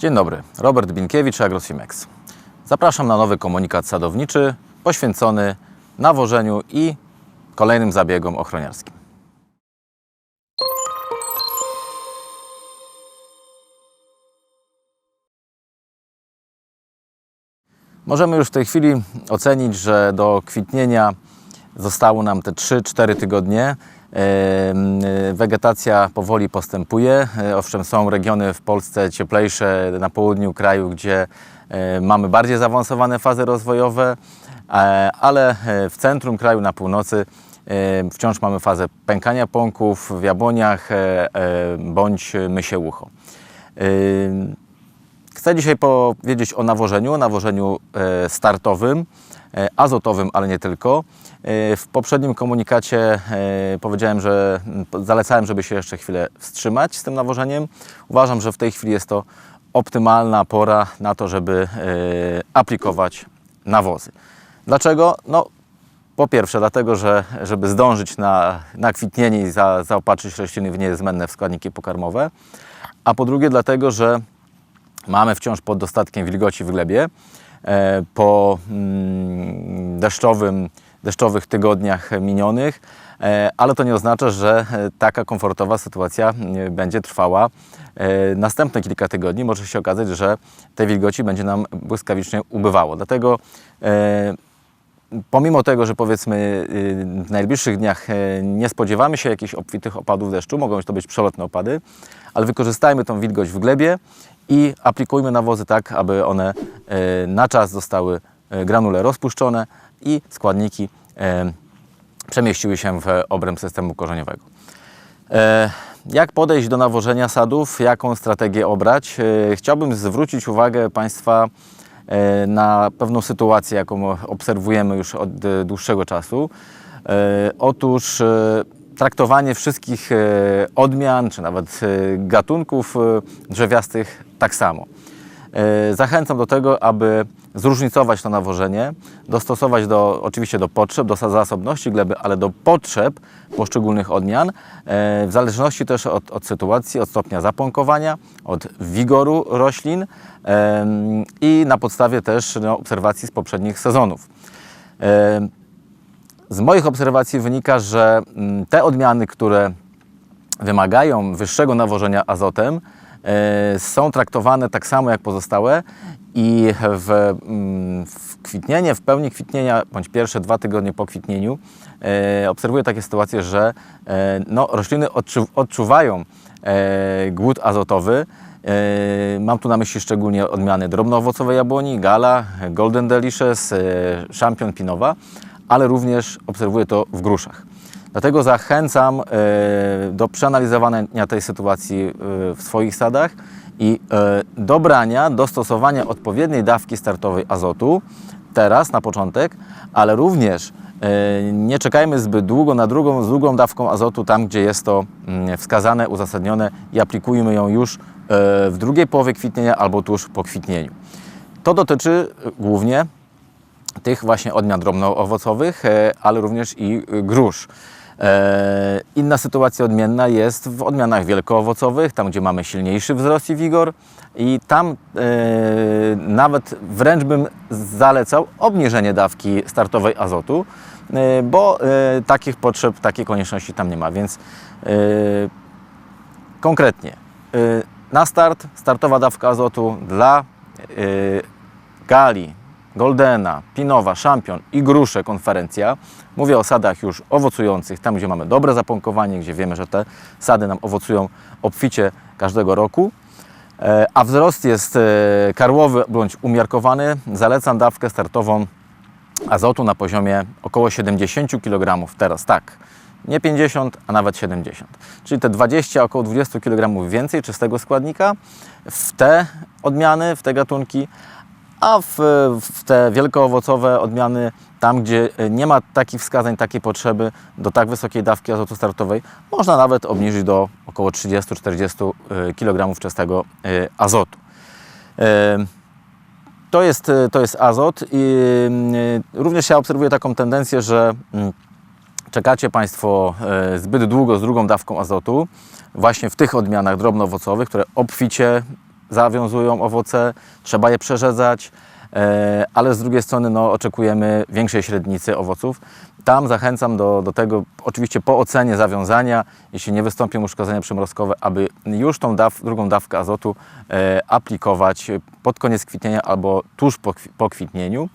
Dzień dobry, Robert Binkiewicz, AgroSimex. Zapraszam na nowy komunikat sadowniczy poświęcony nawożeniu i kolejnym zabiegom ochroniarskim. Możemy już w tej chwili ocenić, że do kwitnienia zostało nam te 3-4 tygodnie. E, Wegetacja powoli postępuje. E, Owszem, są regiony w Polsce cieplejsze na południu kraju, gdzie e, mamy bardziej zaawansowane fazy rozwojowe, ale w centrum kraju, na północy, wciąż mamy fazę pękania pąków w jabłoniach bądź mysie ucho. Chcę dzisiaj powiedzieć o nawożeniu, nawożeniu startowym, azotowym, ale nie tylko. E, W poprzednim komunikacie e, powiedziałem, że zalecałem, żeby się jeszcze chwilę wstrzymać z tym nawożeniem. Uważam, że w tej chwili jest to optymalna pora na to, żeby e, aplikować nawozy. Dlaczego? No, po pierwsze, dlatego, że żeby zdążyć na, na kwitnienie i za, zaopatrzyć rośliny w niezbędne składniki pokarmowe, a po drugie, dlatego, że mamy wciąż pod dostatkiem wilgoci w glebie. E, Po mm, deszczowym, deszczowych tygodniach minionych, e, ale to nie oznacza, że e, taka komfortowa sytuacja będzie trwała następne kilka tygodni. Może się okazać, że tej wilgoci będzie nam błyskawicznie ubywało. Dlatego pomimo tego, że powiedzmy y, w najbliższych dniach nie spodziewamy się jakichś obfitych opadów deszczu, mogą to być przelotne opady, ale wykorzystajmy tą wilgoć w glebie i aplikujmy nawozy tak, aby one e, na czas zostały e, granule rozpuszczone i składniki e, przemieściły się w obręb systemu korzeniowego. Jak podejść do nawożenia sadów? Jaką strategię obrać? Chciałbym zwrócić uwagę Państwa na pewną sytuację, jaką obserwujemy już od dłuższego czasu. Otóż traktowanie wszystkich e, odmian, czy nawet e, gatunków e, drzewiastych tak samo. Zachęcam do tego, aby zróżnicować to nawożenie, dostosować do, oczywiście do potrzeb, do zasobności gleby, ale do potrzeb poszczególnych odmian, w zależności też od, od sytuacji, od stopnia zapąkowania, od wigoru roślin i na podstawie też no, obserwacji z poprzednich sezonów. Z moich obserwacji wynika, że mm, te odmiany, które wymagają wyższego nawożenia azotem, e, są traktowane tak samo jak pozostałe i w, mm, w kwitnienie, w pełni kwitnienia, bądź pierwsze dwa tygodnie po kwitnieniu, e, obserwuję takie sytuacje, że e, no, rośliny odczu, odczuwają głód azotowy. Mam tu na myśli szczególnie odmiany drobnoowocowej jabłoni, gala, golden delicious, champion pinowa, ale również obserwuję to w gruszach. Dlatego zachęcam e, do przeanalizowania tej sytuacji e, w swoich sadach i e, dobrania, dostosowania odpowiedniej dawki startowej azotu teraz na początek, ale również nie czekajmy zbyt długo na drugą, z drugą dawką azotu tam, gdzie jest to mm, wskazane, uzasadnione i aplikujmy ją już w drugiej połowie kwitnienia albo tuż po kwitnieniu. To dotyczy głównie tych właśnie odmian drobnoowocowych, e, ale również i e, grusz. E, Inna sytuacja odmienna jest w odmianach wielkoowocowych, tam gdzie mamy silniejszy wzrost i wigor. I tam nawet wręcz bym zalecał obniżenie dawki startowej azotu, bo takich potrzeb, takiej konieczności tam nie ma, więc konkretnie na start startowa dawka azotu dla gali, goldena, pinowa, szampion i grusze konferencja. Mówię o sadach już owocujących, tam gdzie mamy dobre zapąkowanie, gdzie wiemy, że te sady nam owocują obficie każdego roku. E, A wzrost jest e, karłowy bądź umiarkowany. Zalecam dawkę startową azotu na poziomie około 70 kg teraz, tak. Nie 50, a nawet 70. Czyli te 20, około 20 kg więcej czystego składnika w te odmiany, w te gatunki, a w, w te wielkoowocowe odmiany, tam gdzie nie ma takich wskazań, takiej potrzeby do tak wysokiej dawki azotu startowej, można nawet obniżyć do około 30-40 kg czystego azotu. Em, to jest, y, to jest azot i y, również ja obserwuję taką tendencję, że mm, czekacie Państwo e, zbyt długo z drugą dawką azotu, właśnie w tych odmianach drobnoowocowych, które obficie zawiązują owoce, trzeba je przerzedzać, e, ale z drugiej strony no, oczekujemy większej średnicy owoców. Tam zachęcam do, do tego, oczywiście po ocenie zawiązania, jeśli nie wystąpią uszkodzenia przymrozkowe, aby już tą daw, drugą dawkę azotu e, aplikować pod koniec kwitnienia albo tuż po, po kwitnieniu.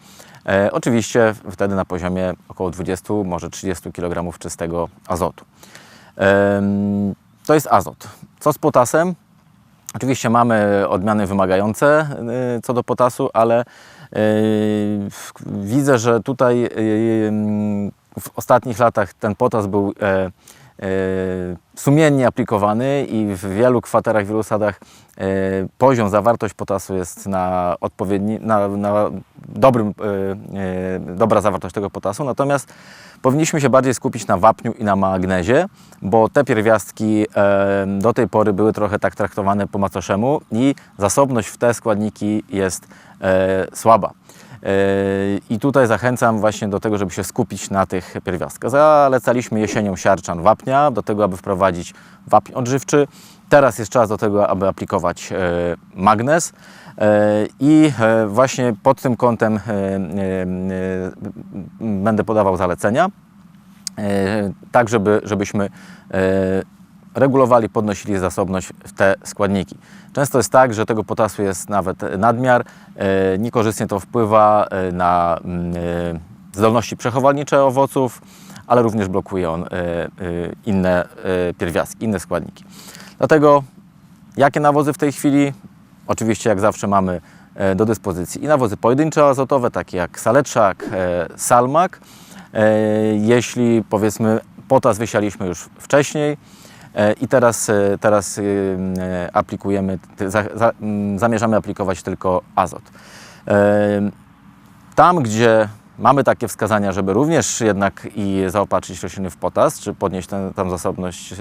E, oczywiście wtedy na poziomie około 20, może 30 kg czystego azotu. To jest azot. Co z potasem? Oczywiście mamy odmiany wymagające y, co do potasu, ale y, widzę, że tutaj y, w ostatnich latach ten potas był e, e, sumiennie aplikowany i w wielu kwaterach, wielu sadach e, poziom, zawartość potasu jest na odpowiedni, na, na dobrym, e, e, dobra zawartość tego potasu, natomiast powinniśmy się bardziej skupić na wapniu i na magnezie, bo te pierwiastki e, do tej pory były trochę tak traktowane po macoszemu i zasobność w te składniki jest słaba. E, I tutaj zachęcam właśnie do tego, żeby się skupić na tych pierwiastkach. Zalecaliśmy jesienią siarczan wapnia, do tego, aby wprowadzić wapń odżywczy. Teraz jest czas do tego, aby aplikować e, magnez. E, I właśnie pod tym kątem będę podawał zalecenia tak żeby, żebyśmy regulowali, podnosili zasobność w te składniki. Często jest tak, że tego potasu jest nawet nadmiar, e, niekorzystnie to wpływa e, na mm, e, zdolności przechowalnicze owoców, ale również blokuje on inne pierwiastki, inne składniki. Dlatego jakie nawozy w tej chwili? Oczywiście jak zawsze mamy do dyspozycji i nawozy pojedyncze azotowe, takie jak saleczak, salmak. Jeśli powiedzmy potas wysialiśmy już wcześniej i teraz, e, teraz e, aplikujemy, ty- za, za, m, zamierzamy aplikować tylko azot. E, Tam, gdzie mamy takie wskazania, żeby również jednak i zaopatrzyć rośliny w potas, czy podnieść tę tam zasobność e,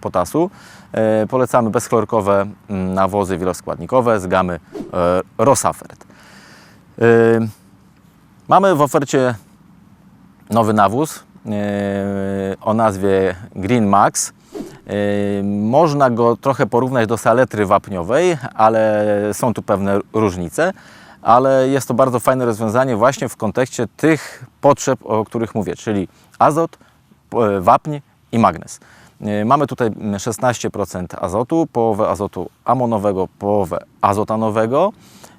potasu, e, polecamy bezchlorkowe mm, nawozy wieloskładnikowe z gamy e, Rosafert. E, Mamy w ofercie nowy nawóz e, o nazwie Green Max. E, Można go trochę porównać do saletry wapniowej, ale są tu pewne różnice. Ale jest to bardzo fajne rozwiązanie właśnie w kontekście tych potrzeb, o których mówię, czyli azot, p- wapń i magnez. E, Mamy tutaj mm, 16% azotu, połowę azotu amonowego, połowę azotanowego,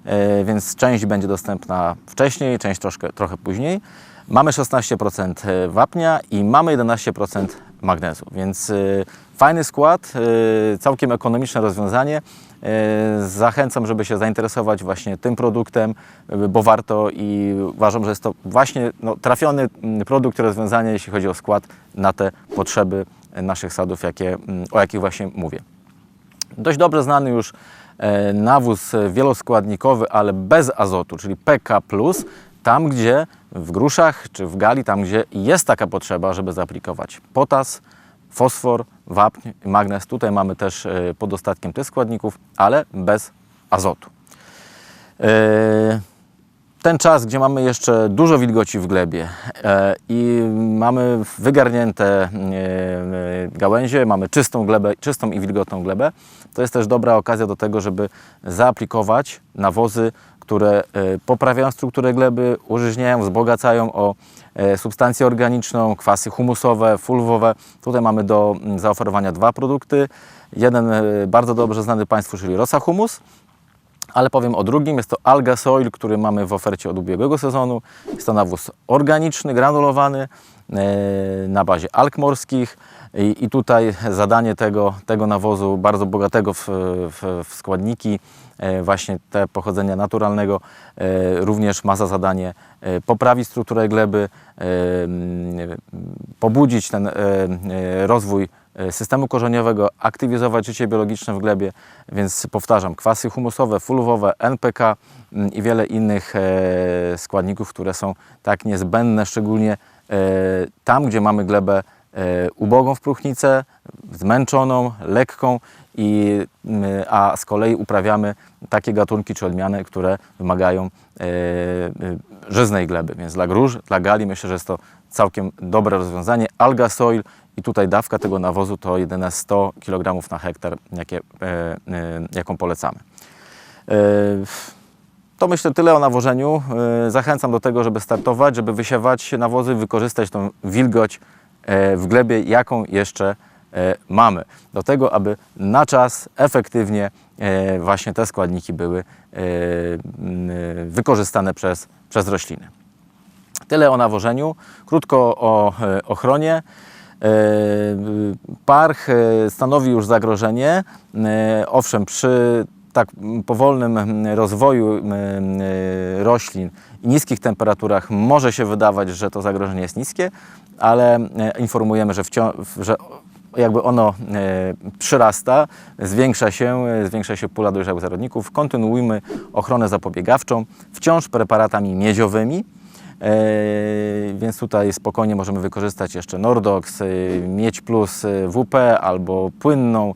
e, więc część będzie dostępna wcześniej, część troszkę, trochę później. Mamy 16% wapnia i mamy 11% magnezu, więc e, fajny skład, e, całkiem ekonomiczne rozwiązanie. E, Zachęcam, żeby się zainteresować właśnie tym produktem, e, bo warto i uważam, że jest to właśnie no, trafiony mm, produkt, rozwiązanie, jeśli chodzi o skład na te potrzeby naszych sadów, jakie, mm, o jakich właśnie mówię. Dość dobrze znany już e, nawóz wieloskładnikowy, ale bez azotu, czyli PK+, tam gdzie w gruszach czy w gali, tam gdzie jest taka potrzeba, żeby zaaplikować potas, fosfor, wapń, magnez. Tutaj mamy też e, pod dostatkiem tych składników, ale bez azotu. E, ten czas, gdzie mamy jeszcze dużo wilgoci w glebie e, i mamy wygarnięte gałęzie, mamy czystą glebę, czystą i wilgotną glebę, to jest też dobra okazja do tego, żeby zaaplikować nawozy, które e, poprawiają strukturę gleby, użyźniają, wzbogacają o e, substancję organiczną, kwasy humusowe, fulwowe. Tutaj mamy do mm, zaoferowania dwa produkty. Jeden e, bardzo dobrze znany Państwu, czyli Rosa Humus, ale powiem o drugim. Jest to Alga Soil, który mamy w ofercie od ubiegłego sezonu. Jest to nawóz organiczny, granulowany na bazie alg morskich. I, I tutaj zadanie tego, tego nawozu, bardzo bogatego w, w, w składniki, właśnie te pochodzenia naturalnego, e, również ma za zadanie e, poprawić strukturę gleby, e, m, pobudzić ten e, e, rozwój e, systemu korzeniowego, aktywizować życie biologiczne w glebie, więc powtarzam, kwasy humusowe, fulwowe, NPK mm, i wiele innych e, składników, które są tak niezbędne, szczególnie e, tam, gdzie mamy glebę e, ubogą w próchnicę, zmęczoną, lekką, i, a z kolei uprawiamy takie gatunki czy odmiany, które wymagają e, e, żyznej gleby. Więc dla grusz, dla gali myślę, że jest to całkiem dobre rozwiązanie. Alga soil i tutaj dawka tego nawozu to jedyne 100 kg na hektar, jakie, e, e, jaką polecamy. To myślę tyle o nawożeniu. E, Zachęcam do tego, żeby startować, żeby wysiewać nawozy, wykorzystać tą wilgoć e, w glebie, jaką jeszcze e, mamy. Do tego, aby na czas efektywnie e, właśnie te składniki były e, e, wykorzystane przez, przez rośliny. Tyle o nawożeniu. Krótko o e, ochronie. E, Parch e, stanowi już zagrożenie. E, Owszem, przy tak powolnym rozwoju roślin i niskich temperaturach może się wydawać, że to zagrożenie jest niskie, ale e, informujemy, że, wciąż, że jakby ono e, przyrasta, zwiększa się, e, zwiększa się pula dojrzałych zarodników. Kontynuujmy ochronę zapobiegawczą, wciąż preparatami miedziowymi. Więc tutaj spokojnie możemy wykorzystać jeszcze Nordox, Miedź Plus WP albo płynną,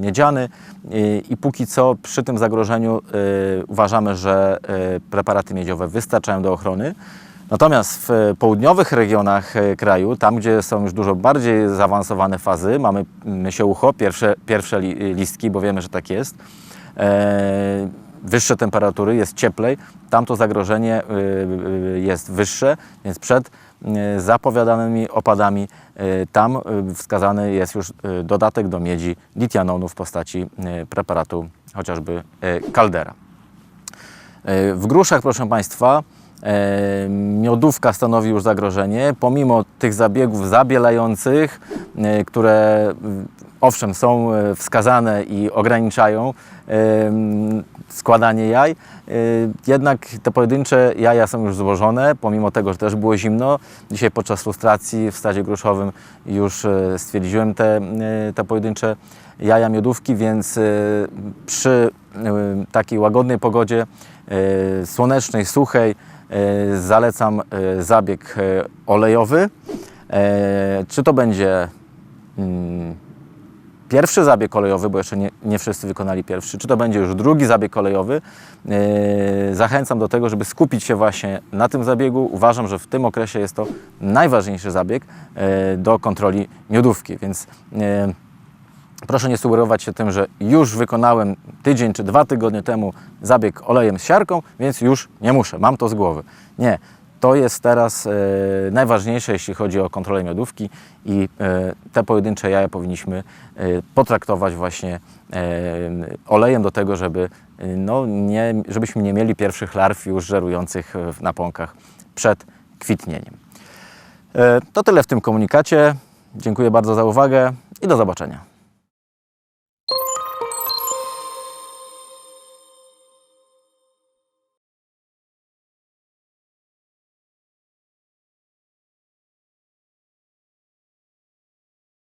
miedziany E, i póki co przy tym zagrożeniu e, uważamy, że e, preparaty miedziowe wystarczają do ochrony. Natomiast w e, południowych regionach e, kraju, tam gdzie są już dużo bardziej zaawansowane fazy, mamy mysiołucho, pierwsze, pierwsze li- listki, bo wiemy, że tak jest, e, wyższe temperatury, jest cieplej, tam to zagrożenie jest wyższe, więc przed zapowiadanymi opadami y, tam y, wskazany jest już dodatek do miedzi litianonu w postaci preparatu chociażby Caldera. E, W gruszach, proszę Państwa, e, miodówka stanowi już zagrożenie, pomimo tych zabiegów zabielających, e, które owszem są e, wskazane i ograniczają składanie jaj, e, jednak te pojedyncze jaja są już złożone, pomimo tego, że też było zimno. Dzisiaj podczas lustracji w stadzie gruszowym już stwierdziłem te, te pojedyncze jaja miodówki, więc przy takiej łagodnej pogodzie, słonecznej, suchej, zalecam e, zabieg e, olejowy. E, Czy to będzie mm, pierwszy zabieg olejowy, bo jeszcze nie, nie wszyscy wykonali pierwszy, czy to będzie już drugi zabieg olejowy, e, zachęcam do tego, żeby skupić się właśnie na tym zabiegu. Uważam, że w tym okresie jest to najważniejszy zabieg e, do kontroli miodówki, więc e, Proszę nie sugerować się tym, że już wykonałem tydzień czy dwa tygodnie temu zabieg olejem z siarką, więc już nie muszę, mam to z głowy. Nie, to jest teraz e, najważniejsze, jeśli chodzi o kontrolę miodówki i e, te pojedyncze jaja powinniśmy e, potraktować właśnie e, olejem do tego, żeby, e, no, nie, żebyśmy nie mieli pierwszych larw już żerujących w napłąkach przed kwitnieniem. E, To tyle w tym komunikacie. Dziękuję bardzo za uwagę i do zobaczenia.